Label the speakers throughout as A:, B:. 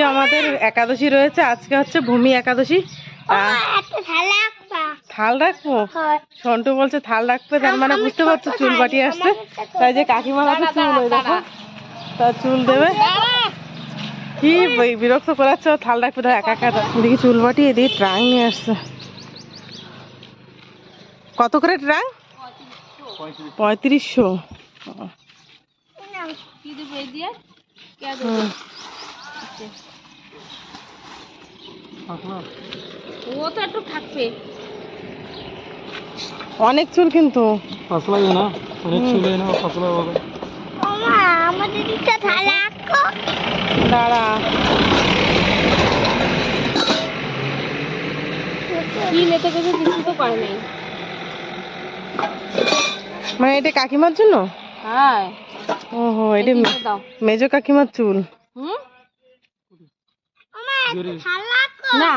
A: আজকে আমাদের একাদশী রয়েছে। আজকে হচ্ছে ভূমি একাদশী।
B: থালা
A: রাখব। সন্টু বলছে থাল রাখবে তার মানে বুঝতে পারছ চুল বাটি আসছে। তাই যে কাকিমার হাতে চুল ওই দেখো। তার চুল দেবে? কি বিরক্ত করাচ্ছে? থাল রাখবে তো একা একা এদিকে চুল বাটি এদিকে ট্রাং নিয়ে আসছে। কত করে ট্রাং? পঁয়ত্রিশশো।
B: ও তো একটু থাকবে
A: অনেক চুল কিন্তু।
C: পাতলা না? অনেক চুলে না পাতলা হবে।
B: আমাদের একটা থালা
A: দাঁড়া।
B: কি নিতে গেছে কিছু তো করে নাই।
A: মানে এটা কাকিমার জন্য
B: হ্যাঁ।
A: ওহো এটা মেজো কাকিমার চুল।
B: হুম? না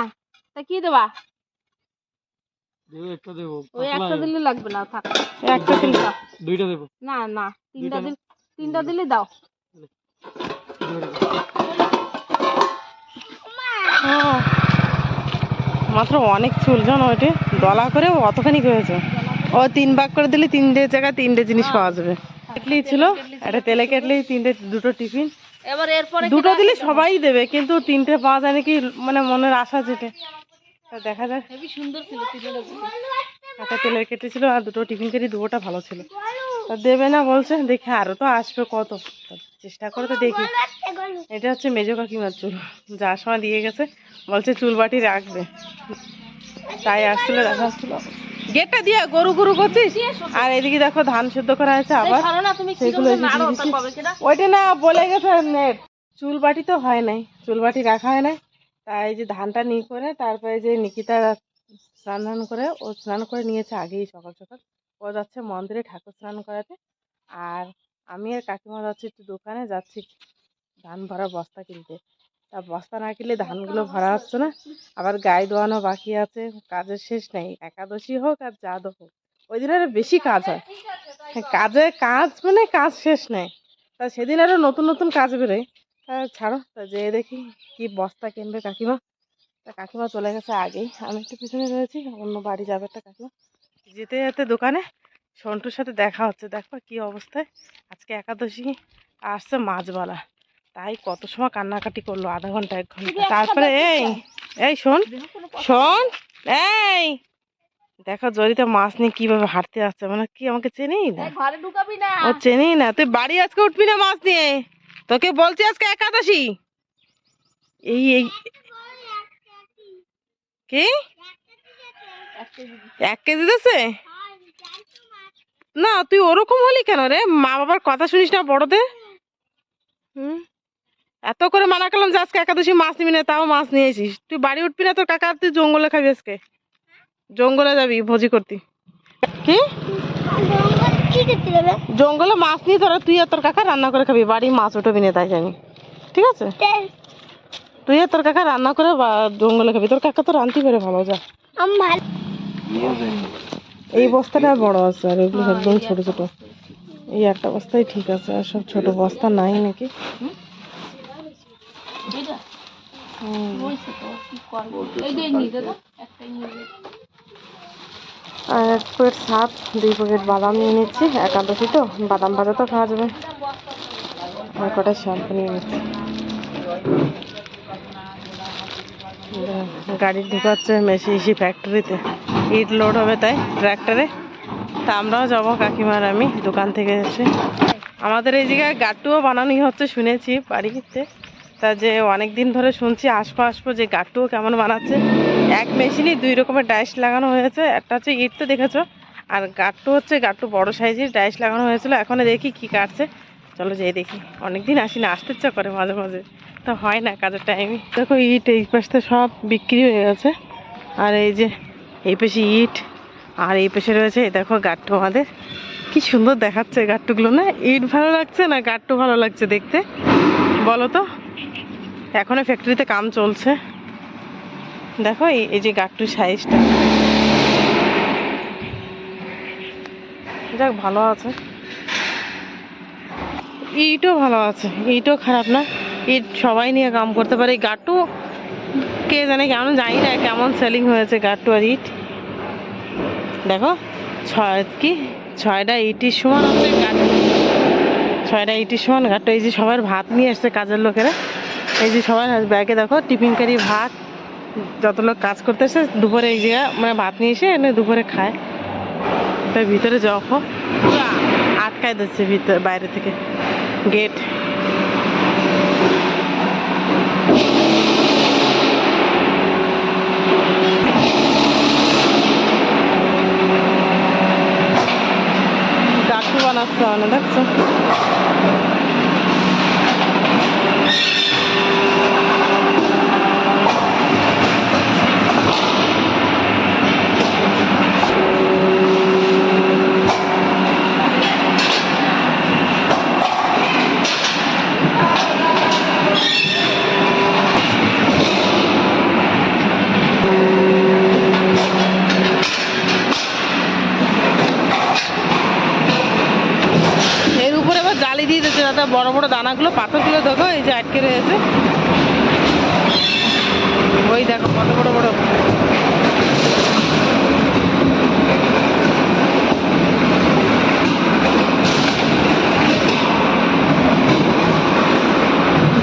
B: তা কি দেবা?
C: একটা দেবো।
B: ওই একটা দিলে লাগবে না থাক।
A: একটা দিন
C: দুইটা দেবো।
B: না না তিনটা
C: দুইটা
B: তিনটা দিলে দাও।
A: মাত্র অনেক চুল জানো ওইটা দলা করে অতখানি হয়েছে? ও তিন ভাগ করে দিলে তিনটে জায়গায় তিনটে জিনিস পাওয়া যাবে। কেটলি ছিল একটা তেলে কেটলি তিনটে দুটো টিফিন।
B: এবার এরপরে
A: দুটো দিলে সবাই দেবে কিন্তু তিনটে পাওয়া যায় নাকি মানে মনের আশা যেটা তা দেখা যাক।
B: হেবি সুন্দর ছিল
A: একটা তেলের কেটে ছিল আর দুটো টিফিন কেটে দুটোটা ভালো ছিল। তা দেবে না বলছে দেখি আরও তো আসবে কত। চেষ্টা করে তো দেখি। এটা হচ্ছে মেজো কাকিমার চুল। যার সময় দিয়ে গেছে বলছে চুল বাটি রাখবে। তাই আসছিল দেখা হচ্ছিল। গেটটা দিয়ে গরু গরু করছিস? আর এদিকে দেখো ধান সেদ্ধ করা আছে আবার। সেগুলো। ওইটা না বলে গেছে নেট। চুল বাটি তো হয় নাই চুল বাটি রাখা হয় নাই। তাই যে ধানটা নিয়ে করে তারপরে যে নিকিতা স্নান ধান করে ও স্নান করে নিয়েছে আগেই সকাল সকাল। ও যাচ্ছে মন্দিরে ঠাকুর স্নান করাতে। আর আমি আর কাকিমা যাচ্ছি একটু দোকানে যাচ্ছি ধান ভরা বস্তা কিনতে। তা বস্তা না কিনলে ধানগুলো ভরা হচ্ছে না। আবার গায়ে দোয়ানো বাকি আছে কাজের শেষ নেই। একাদশী হোক আর জাদ হোক ওই দিন আরও বেশি কাজ হয়। হ্যাঁ, কাজে কাজ মানে কাজ শেষ নেই। তা সেদিন আরও নতুন নতুন কাজ বেরোয়। তা ছাড়ো তা যেয়ে দেখি কি বস্তা কিনবে কাকিমা। তা কাকিমা চলে গেছে আগেই। আমি একটু পিছনে রয়েছি অন্য বাড়ি যাবে একটা কাকিমা। যেতে যেতে দোকানে সন্টুর সাথে দেখা হচ্ছে। দেখো কি অবস্থায়। আজকে একাদশী আসছে মাছবালা তাই কত সময় কান্নাকাটি করল? আধা ঘণ্টা এক ঘণ্টা। তারপরে এই এই শোন শোন এই। দেখো জরিতে মাছ নিয়ে কীভাবে হাঁটতে আসছে মানে কি আমাকে চেনেই না।
B: ঘরে ঢুকাবি না।
A: ও চেনেই না। তুই বাড়ি আজকে উঠবি না মাছ নিয়ে? তোকে বলছি আজকে একাদশী। এই এই। কি? এক কেজি দিতেছে? না তুই ওরকম হলি কেন রে? মা বাবার কথা শুনিস না বড়দের? হুম? এত করে মানা করলাম যে আজকে একাদশী মাছ নিবি না তাও মাছ নিয়ে এসিস তুই বাড়ি উঠবি না তোর কাকা তুই জঙ্গলে খাবি আজকে। জঙ্গলে যাবি ভোজি করতি। কি? জঙ্গলে মাছ নিয়ে তোরা তুই আর তোর কাকা রান্না করে খাবি বাড়ি মাছ উঠবি না তাই জানি। ঠিক আছে? তুই আর তোর কাকা রান্না করে বা- জঙ্গলে খাবি। তোর কাকা তো রান্তি পারে ভালো যা। এই বস্তাটা বড় আছে আর এগুলো একদম ছোট ছোট। এই একটা বস্তাই ঠিক আছে আর সব ছোট বস্তা নাই নাকি?
B: এটা
A: হুম।
B: তো কি করব এই দিয়ে নিয়ে দে একটাই নিয়ে
A: আর এক প্লেট সাপ দুই প্যাকেট বাদাম নিয়ে নিচ্ছি একাদশী তো বাদাম ভাজা তো খাওয়া যাবে। আর কটা শ্যাম্পু নিয়ে নিচ্ছি। গাড়ি ঢুকাচ্ছে মেশি ফ্যাক্টরিতে ইট লোড হবে তাই ট্র্যাক্টরে তা আমরাও যাব কাকিমার আমি দোকান থেকে এসে। আমাদের এই জায়গায় গাট্টুও বানানোই হচ্ছে শুনেছি বাড়িতে। তা যে অনেক দিন ধরে শুনছি আসব আসব, যে গাট্টুও কেমন বানাচ্ছে। এক মেশিনই দুই রকমের ডাইস লাগানো হয়েছে। একটা হচ্ছে ইট, তো দেখেছ? আর গাট্টু হচ্ছে গাট্টু বড় সাইজের ডাইস লাগানো হয়েছিল। এখন দেখি কি কাটছে। চলো যেয়ে দেখি। অনেকদিন আসি না আসতে ইচ্ছা করে মাঝে মাঝে। তা হয় না কাজের টাইমে দেখো ইট, এই পাশে সব বিক্রি হয়ে গেছে। আর এই যে, এই পাশে ইট, আর এই পাশে রয়েছে, এই দেখো গাট্টু আমাদের। কি সুন্দর দেখাচ্ছে গাট্টুগুলো, না? ইট ভালো লাগছে না গাট্টু ভালো লাগছে দেখতে? বলো তো। এখনও ফ্যাক্টরিতে কাম চলছে। দেখো এই যে গাট্টুর সাইজটা যাক, ভালো আছে। ইটও ভালো আছে। ইটও খারাপ না। ইট সবাই নিয়ে কাম করতে পারে। গাট্টু কে জানে কেমন, জানি না কেমন সেলিং হয়েছে গাট্টু আর ইট। দেখো, ছয় কি? ছয়টা ইটির সমান হচ্ছে গাট্টু ছয়টা ইটির সমান গাট্টু এই যে সবার ভাত নিয়ে এসছে কাজের লোকেরা। এই যে সবাই ব্যাগে দেখো, টিফিন কারি, ভাত, যত লোক কাজ করতে এসে দুপুরে এই জায়গা মানে ভাত নিয়ে এসে এনে দুপুরে খায়। তাই ভিতরে যখন আটকায় দিচ্ছে ভিতরে, বাইরে থেকে। গেট। বানাচ্ছে দেখছ। আটকে রয়েছে ওই দেখো কত বড় বড়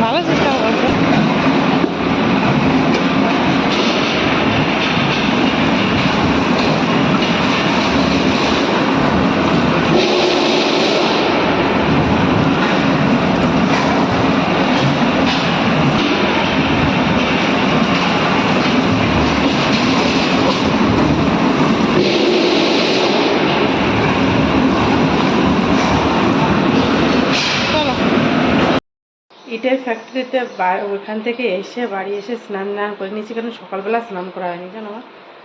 A: ভালো সিস্টেম করছে চলো ইটের ফ্যাক্টরিতে ওইখান থেকে এসে বাড়ি এসে স্নান টান করে নিয়েছি, কারণ সকালবেলা স্নান করা হয়নি, জানো?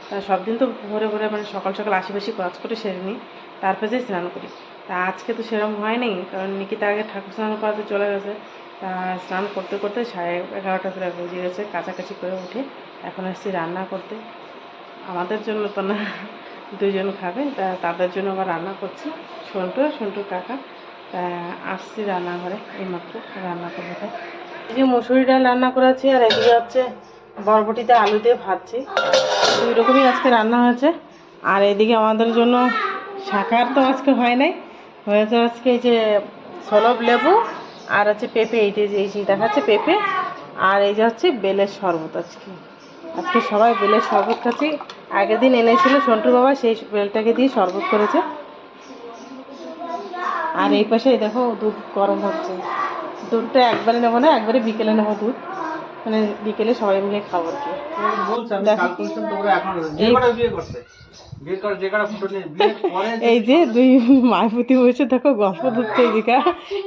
A: তা সব দিন তো ভোরে ভোরে মানে সকাল সকাল আশেপাশে কাজ করে সেরে নিই, তারপরে যে স্নান করি। তা আজকে তো সেরকম হয়নি, কারণ নিকিতা আগে ঠাকুর স্নান করাতে চলে গেছে। তা স্নান করতে করতে সাড়ে এগারোটা প্রায় বেজে গেছে, কাছাকাছি করে উঠে এখন এসেছি রান্না করতে। আমাদের জন্য তো না, দুজন খাবে, তা তাদের জন্য আবার রান্না করছি, সন্টু সন্টুর কাকা। আসছি রান্নাঘরে, এইমাত্র রান্না করব এই যে মুসুরি ডাল রান্না করেছি আর এদিকে হচ্ছে বরবটিতে আলু দিয়ে ভাজছি। দুই রকমই আজকে রান্না হয়েছে। আর এদিকে আমাদের জন্য শাকার তো আজকে হয় নাই। হয়েছে আজকে এই যে সলব লেবু আর হচ্ছে পেঁপে এই যে এই যে দেখাচ্ছে পেঁপে। আর এই যে হচ্ছে বেলের শরবত আজকে। আজকে সবাই বেলের শরবত খাচ্ছি। আগের দিন এনেছিল সন্টুর বাবা, সেই বেলটাকে দিয়ে শরবত করেছে। আর এই পাশে দেখো দুধ গরম হচ্ছে। দুধটা একবারে নেব না একবারে বিকেলে নেব দুধ। মানে বিকেলে সবাই মিলে খাব আর কি। এই-
C: যে
A: দুই মায়পুতি বসে দেখো গল্প ধরছে এদিকে।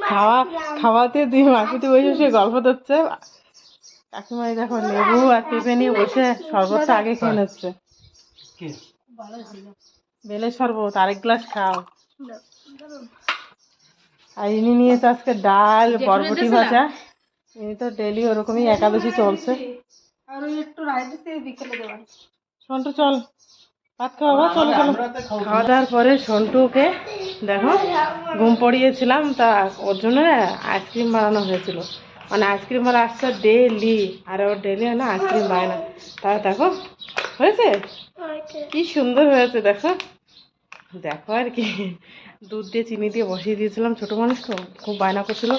A: খাওয়া খাওয়াতে দুই মায়পুতি বসে সে গল্প ধরছে। কাকিমাই দেখো লেবু আর পেঁপে নিয়ে বসে শরবতটা আগে খেয়ে নিচ্ছে। বেলে শরবত আরেক গ্লাস খাও। আর ইনি নিয়েছে আজকে ডাল বরবটি ভাজা। ইনি তো ডেলি ওরকমই একাদশী চলছে।
B: আর একটু রাইতে বিকেলে দেওয়ার
A: সন্টু চল। ভাত খাওয়া চলো চলো। খাওয়া দাওয়ার পরে সন্টুকে দেখো ঘুম পড়িয়েছিলাম তা ওর জন্য আইসক্রিম বানানো হয়েছিল। মানে আইসক্রিম আর আসছে ডেলি আর ওর ডেলি হয় না আইসক্রিম বানায় না। তা দেখো হয়েছে। কি সুন্দর হয়েছে দেখো। দেখো আর কি, দুধ দিয়ে চিনি দিয়ে বসিয়ে দিয়েছিলাম ছোটো মানুষ তো, খুব বায়না করছিল।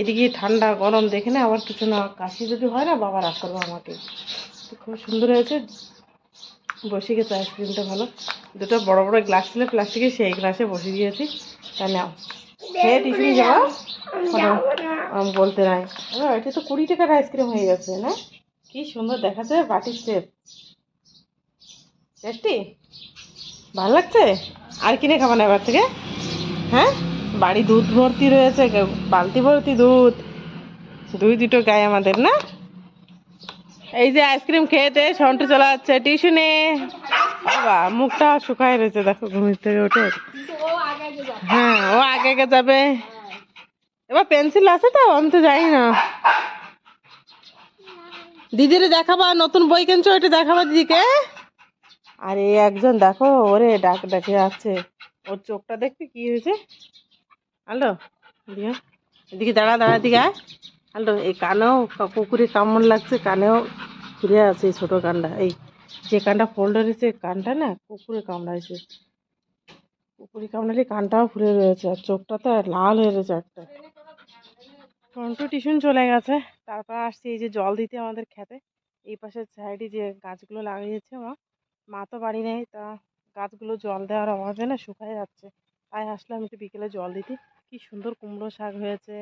A: এদিকে ঠান্ডা গরম দেখে না আবার কিছু না, কাশি যদি হয় না বাবা রাগ করব আমাকে। খুব সুন্দর হয়েছে বসে গেছে আইসক্রিমটা ভালো। দুটো বড় বড় গ্লাস ছিল, প্লাস্টিকের সেই গ্লাসে বসিয়ে দিয়েছি। তা নাও, খেয়ে টিফিনে যাওয়া আমি বলতে নাই। এটা তো কুড়ি টাকার আইসক্রিম হয়ে গেছে, না? কি সুন্দর দেখাচ্ছে বাটির শেপ টেস্টি ভালো লাগছে? আর কিনে খাব না এবার থেকে? হ্যাঁ? বাড়ি দুধ ভর্তি রয়েছে বালতি ভর্তি দুধ। দুই দুটো গায়ে আমাদের, না? এই যে আইসক্রিম খেয়েতে সন্টু চলে যাচ্ছে টিউশনে। বাবা, মুখটা শুকায় রয়েছে, দেখো, ঘুমির থেকে উঠে।
B: ও আগে আগে যাবে
A: হ্যাঁ ও আগে আগে যাবে। এবার পেন্সিল আছে তো, আমি তো জানি না। দিদিরে দেখাবা নতুন বই কিনছো, ওইটা দেখাবা দিদিকে। আরে একজন দেখো, ওরে ডাক ডাকে আছে ওর চোখটা দেখবি কি হয়েছে? দিয়া এদিকে দাঁড়া দাঁড়া দিকে আয়। হ্যালো, এই কানেও পুকুরে কামড় লাগছে, কানেও ঘুরে আছে এই ছোটো কানটা। এই যে কানটা ফোল্ড হয়েছে, কানটা না কুকুরে কামড়াইছে। কুকুরে কামড়ালে কানটাও ফুলে রয়েছে আর চোখটা তো লাল হয়ে রয়েছে একটা। টন্টু টিউশন চলে গেছে, তারপর আসছি এই যে জল দিতে আমাদের খেতে। এই পাশের সাইডে যে গাছগুলো লাগিয়েছে মা মা তো বাড়ি নেই, তা গাছগুলো জল দেওয়ার অভাবে না শুকায় যাচ্ছে। তাই আসলাম একটু বিকেলে জল দিতে। কি সুন্দর কুমড়ো শাক হয়েছে,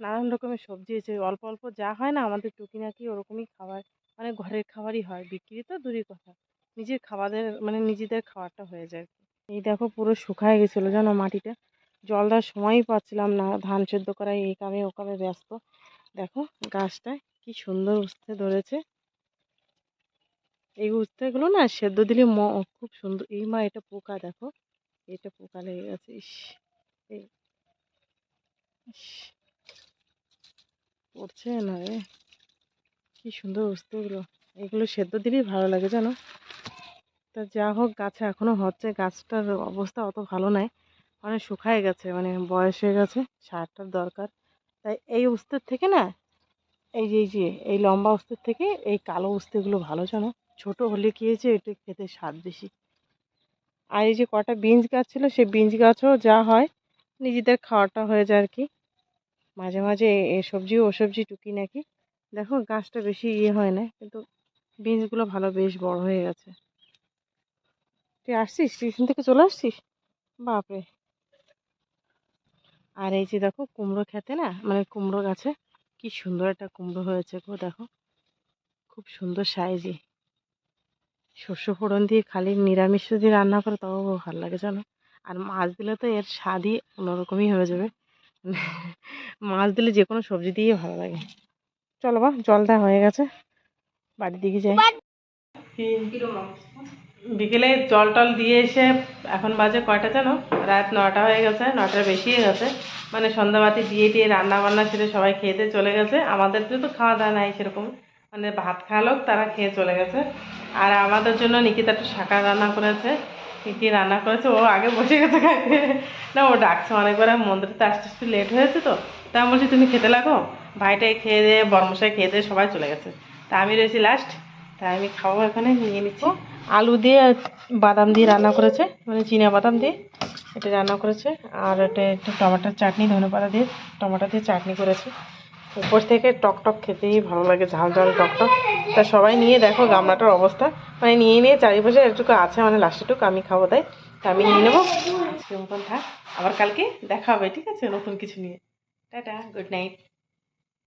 A: নানান রকমের সবজি হয়েছে। অল্প অল্প যা হয় না, আমাদের টুকিনাকি ওরকমই খাবার। মানে ঘরের খাবারই হয়, বিক্রি তো দূরই কথা। নিজের খাবারের মানে নিজেদের খাবারটা হয়ে যায়। এই দেখো পুরো শুকায় গেছিল জানো মাটিটা। জল দেওয়ার সময়ই পাচ্ছিলাম না, ধান সেদ্ধ করাই এই কামে ও কামে ব্যস্ত। দেখো গাছটায় কি সুন্দর উঠতে ধরেছে। এই উস্তেগুলো না সেদ্ধ দিলে ম খুব সুন্দর, এই মা এটা পোকা দেখো, এটা পোকা লেগে গেছে, ইস, এই পড়ছে না রে, কি সুন্দর উস্তেগুলো, এগুলো সেদ্ধ দিলেই ভালো লাগে জানো, তা যা হোক গাছে এখনও হচ্ছে, গাছটার অবস্থা অত ভালো নয় অনেক শুকায় গেছে মানে বয়স হয়ে গেছে, সারটার দরকার, তাই এই উস্তের থেকে না, এই যে এই যে, এই লম্বা উস্তের থেকে এই কালো উস্তেগুলো ভালো জানো ছোট হলে কি হয়েছে এটা খেতে স্বাদ বেশি? আর এই যে কটা বিনস গাছ ছিল, সেই বিনস গাছও যা হয়, নিজেদের খাওয়াটা হয়ে যায় আর কি মাঝে মাঝে এ সবজি ও সবজি টুকি নাকি। দেখো গাছটা বেশি ইয়ে হয় না, কিন্তু বিনসগুলো ভালো বেশ বড় হয়ে গেছে। তুই আসছিস? টিউশন থেকে চলে আসছিস? বাপরে! আর এই যে দেখো কুমড়ো খেতে না মানে কুমড়ো গাছে, কি সুন্দর একটা কুমড়ো হয়েছে গো দেখো। খুব সুন্দর সাইজে। শস্য ফোড়ন দিয়ে খালি নিরামিষ যদি রান্না করে, তাও ভালো লাগে জানো? আর মাছ দিলে তো এর স্বাদই অন্যরকমই হয়ে যাবে। মাছ দিলে যে কোনো সবজি দিয়েই ভালো লাগে। চলো বা জলটা হয়ে গেছে। বাড়ির দিকে যাই। বিকেলে জল টল দিয়ে এসে এখন বাজে কয়টা জানো? রাত নটা হয়ে গেছে নটার বেশি হয়ে গেছে। মানে সন্ধ্যাবাতি দিয়ে দিয়ে রান্না বান্না সেরে সবাই খেতে চলে গেছে। আমাদের তো খাওয়া দাওয়া নাই সেরকম। মানে ভাত খাওয়ালো তারা খেয়ে চলে গেছে। আর আমাদের জন্য নিকিতা একটু শাকা রান্না করেছে। কি রান্না করেছে, ও আগে বসে গেছে খাইতে। না, ও ডাকছে অনেকবার মন্দিরতে আসতে আসতে লেট হয়েছে তো। তা আমি বলছি, তুমি খেতে লাগো? ভাইটাই খেয়ে দিয়ে, বর্মশাই খেয়ে দিয়ে সবাই চলে গেছে। তা আমি রয়েছি লাস্ট তাই আমি খাব এখানে, নিয়ে নিচ্ছি। আলু দিয়ে বাদাম দিয়ে রান্না করেছে মানে চীনা বাদাম দিয়ে। এটা রান্না করেছে, আর এটা একটু টমেটোর চাটনি ধনে পাতা দিয়ে, টমেটো দিয়ে চাটনি করেছে। উপর থেকে টকটক টক খেতেই ভালো লাগে, ঝাল ঝাল টক টক। তা সবাই নিয়ে দেখো গামলাটার অবস্থা। মানে নিয়ে নিয়ে চারিপাশে একটুকু আছে মানে লাস্টেটুকু আমি খাব, তাই? তা আমি নিয়ে নেব। আজকে মতন থাক, আবার কালকে দেখা হবে, ঠিক আছে? নতুন কিছু নিয়ে। Tata good night